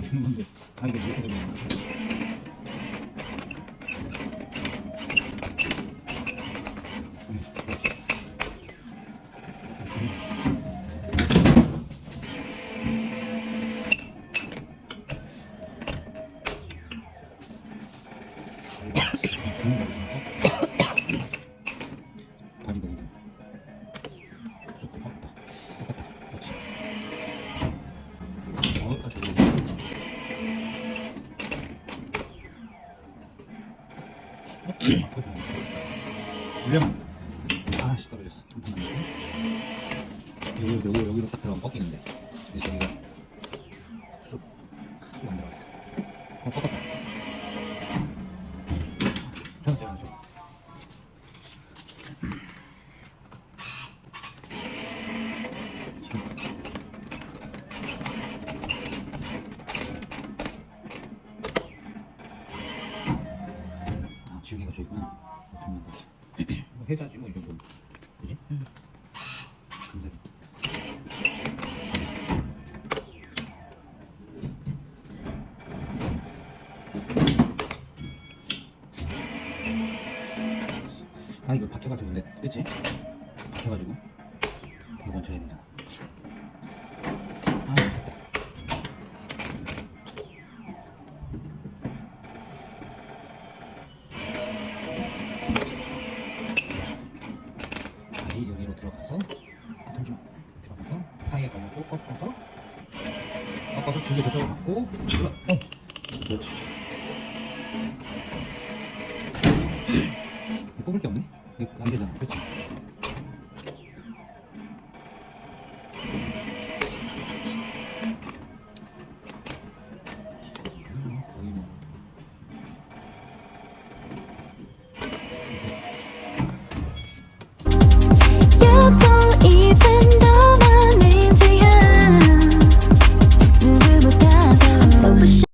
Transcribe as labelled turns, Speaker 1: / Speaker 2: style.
Speaker 1: 되는 건데 아 이게 이렇게 되는 거야 물량. 아씨 떨어졌어. 여기 여기 여기로 딱 들어가면 꺾이는데. 근데 저기가 쑥. 쑥 안 들어갔어. 어, 꺾었다. 아, 지우개가 저 있구나. 거. 뭐 해자지 뭐이 정도. 그지? 금색. 아 이거 박혀가지고 근데 그치? 박혀가지고 이거 먼저 해야 된다. 들어가서 잠시만 들어가서 타이에 걸고 꺾어서 꺾어서 줄기 저쪽으로 갖고 어. 그렇지. 뽑을 게 없네? 안 되잖아. 그렇지